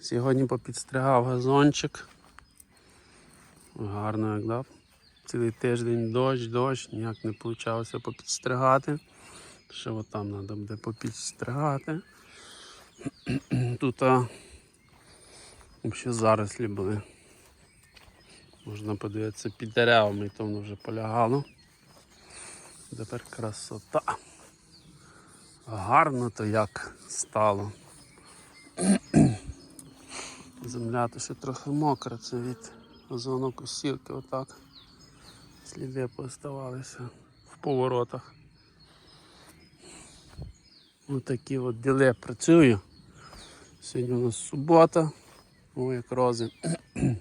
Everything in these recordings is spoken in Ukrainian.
Сьогодні попідстригав газончик. Гарно як дав. Цілий тиждень дощ, дощ, ніяк не вийшло попідстригати. Ще от там треба буде попідстригати. Тут а, взагалі зарослі були. Можна подивитися під деревами, і то воно вже полягало. Тепер красота. Гарно то як стало. Земля то ще трохи мокра, це від озонокосілки отак. Сліди поставалися в поворотах. Отакі от діли працюю. Сьогодні у нас субота. О, як рози.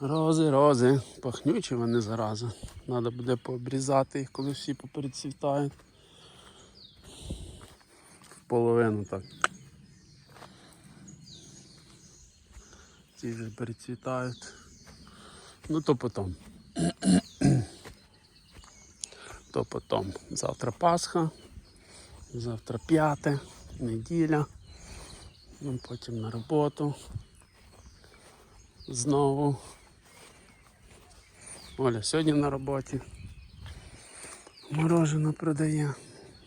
Рози, рози. Пахнючі вони зараза. Треба буде пообрізати їх, коли всі поперецвітають. В половину так. Ці вже перецвітають. Ну то потом. то потом. Завтра Пасха, завтра п'яте, неділя. Ну, потім на роботу. Знову. Оля сьогодні на роботі. Морожено продає.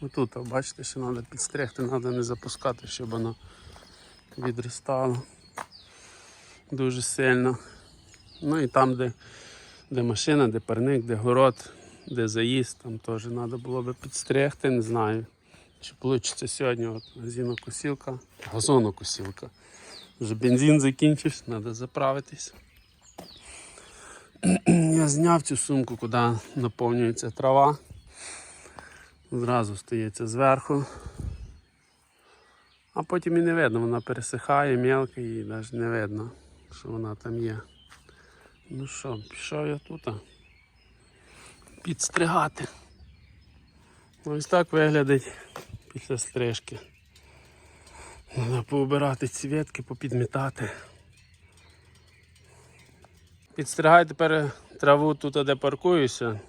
Отут, бачите, що треба підстригти, треба не запускати, щоб воно відростало дуже сильно. Ну і там, де, де машина, де парник, де город, де заїзд, там теж треба було би підстригти, не знаю. Чи вийде сьогодні от газінокосілка, газонокосілка. Вже бензин закінчився, треба заправитись. Я зняв цю сумку, куди наповнюється трава. Зразу стається зверху. А потім і не видно, вона пересихає мелко і навіть не видно, що вона там є. Ну що, пішов я тут підстригати. Ось так виглядить після стрижки. Треба поубирати ці ветки, попідмітати. Підстригаю тепер траву тут, де паркуюся.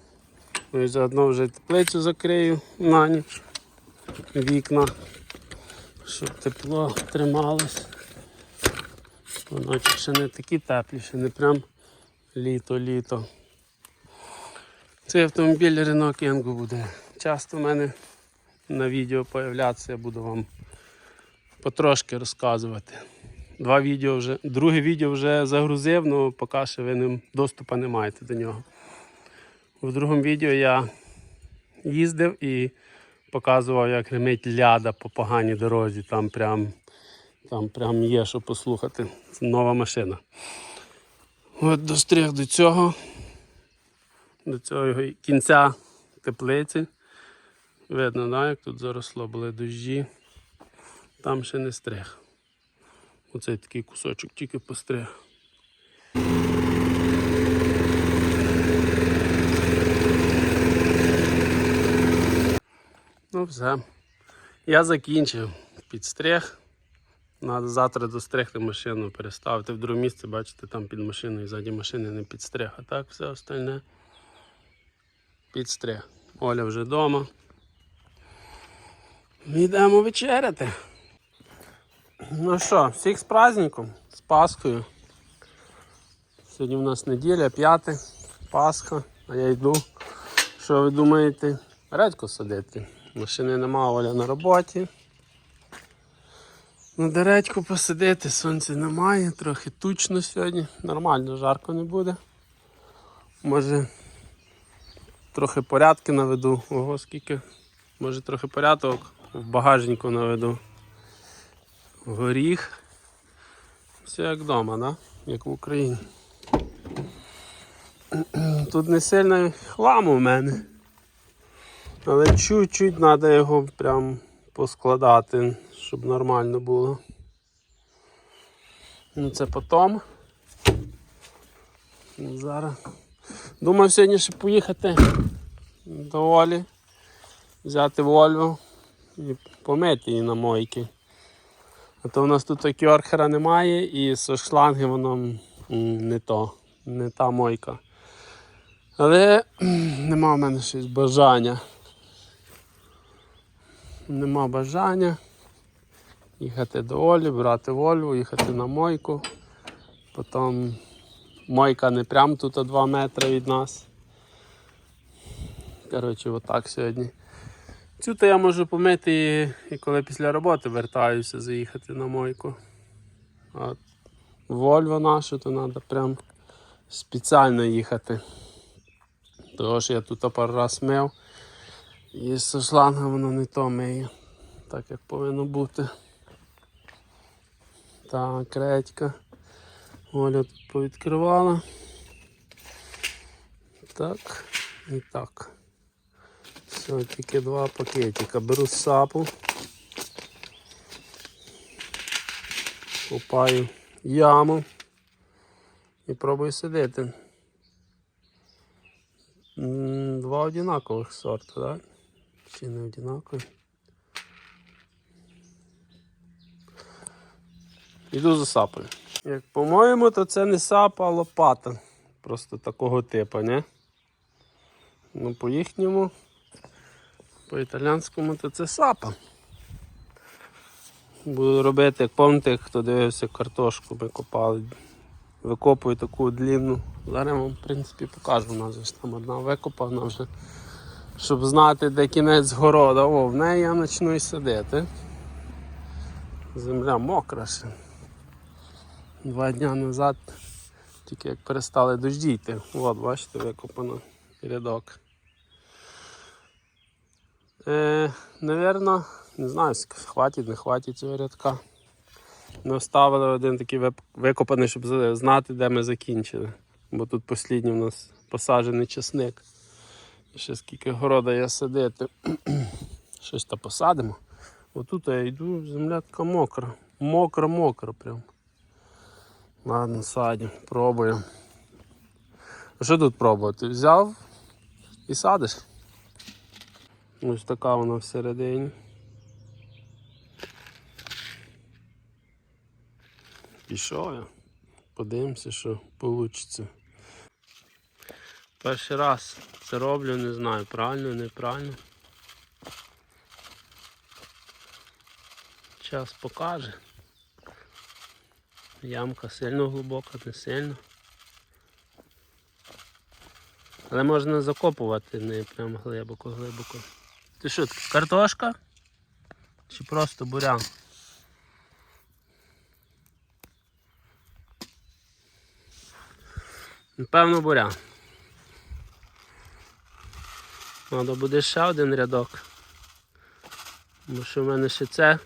Ну і заодно вже теплицю закрию на ніч. Вікна, щоб тепло трималось. Ночі ще не такі теплі, ще не прям літо-літо. Цей автомобіль Renault Kangoo буде часто в мене на відео появлятися, я буду вам потрошки розказувати. Два відео вже, друге відео вже загрузив, але поки що ви ним доступу не маєте до нього. В другому відео я їздив і показував, як гримить ляда по поганій дорозі. Там прям, там прям є що послухати. Нова машина. От достриг до цього, до цього кінця теплиці. Видно, да, як тут заросло були дощі. Там ще не стриг. Оцей такий кусочок тільки постриг. Ну все. Я закінчив підстриг. Треба завтра достригти машину, переставити в друге місце, бачите, там під машиною, ззаді машини не підстриг. А так все остальне підстриг. Оля вже вдома. Йдемо вечеряти. Ну що, всіх з праздником, з Пасхою. Сьогодні у нас неділя, п'яте, Пасха, а я йду. Що ви думаєте? Редько садити. Машини нема, Оля на роботі. Ну, де редьку посадити, сонця немає, трохи тучно сьогодні. Нормально, жарко не буде. Може трохи порядки наведу. Ого, скільки. Може трохи порядок в багажнику наведу. Горіх. Все як вдома, да? як в Україні. Тут не сильно хламу в мене. Але чуть-чуть треба його прям поскладати, щоб нормально було. Ну це потім. Ну, Зараз. Думав сьогодні ще поїхати до Олі, взяти Вольву і помити її на мойки. А то в нас тут кьорхера немає і з шланги воно не то, не та мойка. Але нема в мене щось бажання. Нема бажання їхати до Олі, брати Вольву, їхати на мойку. Потім мойка не прямо тут а 2 метри від нас. Коротше, отак сьогодні. Цю то я можу помити і коли після роботи вертаюся заїхати на мойку. А Вольво нашу, то треба прям спеціально їхати. Тому що я тут пару раз мив. І з шланга воно не то миє. Так як повинно бути. Так, редька. Оля тут повідкривала. Так і так. Все, тільки два пакетика. Беру сапу. Купаю яму і пробую сидити. Два одинакових сорта, так? Чи не одинакові? Іду за сапою. Як по-моєму, то це не сапа, а лопата. Просто такого типу, не? Ну, по їхньому, по італійському, то це сапа. Буду робити, як пам'ятаєте, хто дивився картошку, ми копали. Викопую таку длинну. Зараз вам, в принципі, покажу. У нас там одна викопана вже. Щоб знати, де кінець города. О, в неї я почну і садити. Земля мокра ще. Два дні назад, тільки як перестали дожді йти. От, бачите, викопано рядок. Е, Навірно, не знаю, хватить, не хватить цього рядка. Ми оставили один такий викопаний, щоб знати, де ми закінчили. Бо тут послідній у нас посаджений часник. Ще скільки города є садити. Щось то посадимо. Отут я йду, земля така мокра. Мокра-мокра прям. Ладно, садимо, пробуємо. Що тут пробувати? Взяв і садиш. Ось така вона всередині. Пішов я. Подивимося, що вийде. Перший раз це роблю, не знаю, правильно, неправильно. Час покаже. Ямка сильно глибока, не сильно. Але можна закопувати не прям глибоко-глибоко. Ти що, картошка? Чи просто бурян? Напевно, бурян. Треба буде ще один рядок. Бо що в мене ще це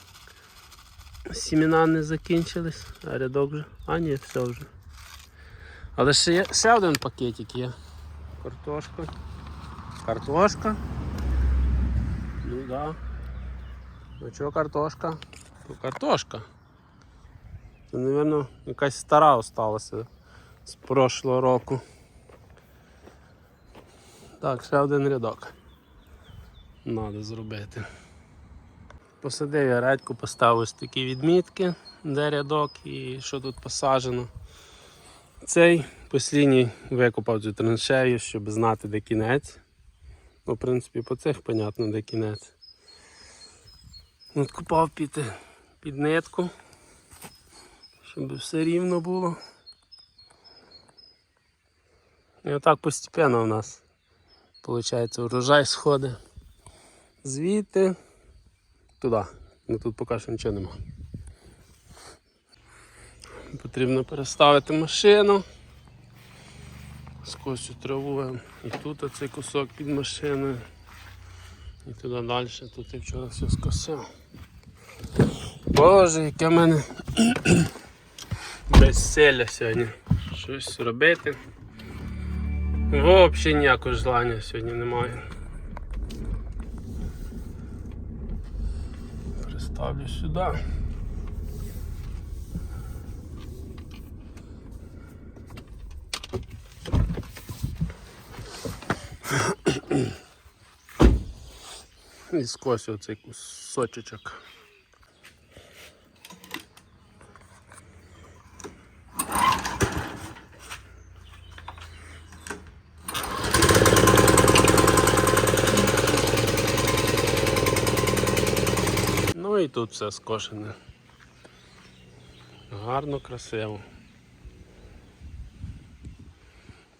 сімена не закінчились, а рядок вже. А ні, все вже. Але ще є ще один пакетик є. Картошка. Картошка. Ну да. Ну чого картошка? Ну картошка. Це, мабуть, якась стара осталася з прошлого року. Так, ще один рядок. Надо зробити. Посадив я редьку, поставив ось такі відмітки, де рядок і що тут посаджено. Цей послідній викопав цю траншею, щоб знати, де кінець. Ну, в принципі, по цих понятно, де кінець. От копав під, під нитку, щоб все рівно було. І отак постепенно у нас виходить урожай сходить. Звідти туди. Ну тут поки що нічого нема. Потрібно переставити машину. Скось цю траву. І тут оцей кусок під машиною. І туди далі. Тут я вчора все скосив. Боже, яке в мене безселя сьогодні. Щось робити. Взагалі ніякого желання сьогодні немає. Переставлю сюди. І скось оцей кусочок. Ну і тут все скошене. Гарно, красиво.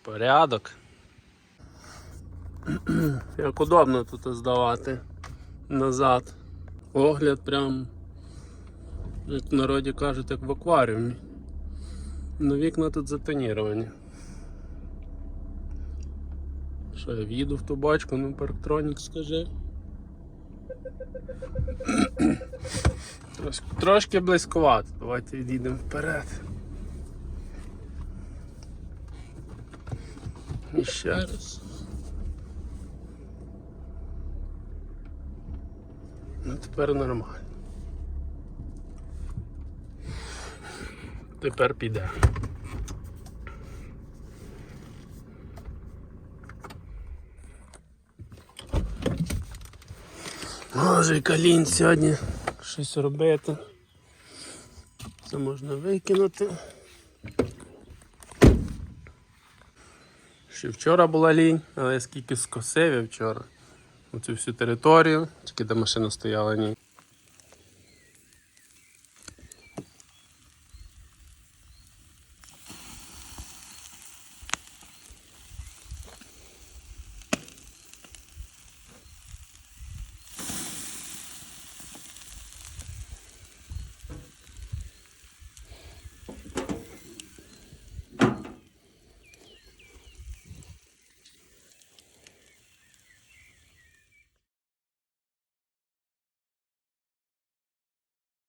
Порядок. Як удобно тут здавати назад. Огляд прям, як в народі кажуть, як в акваріумі. Ну вікна тут затоніровані. Що я в'їду в ту бачку, ну парктронік скажи. Трошки, близькувато. Давайте відійдемо вперед. І ще раз. Ну тепер нормально. Тепер піде. Може, калін сьогодні щось робити. Це можна викинути. Ще вчора була лінь, але я скільки скосив я вчора. Оцю всю територію, тільки де машина стояла ні.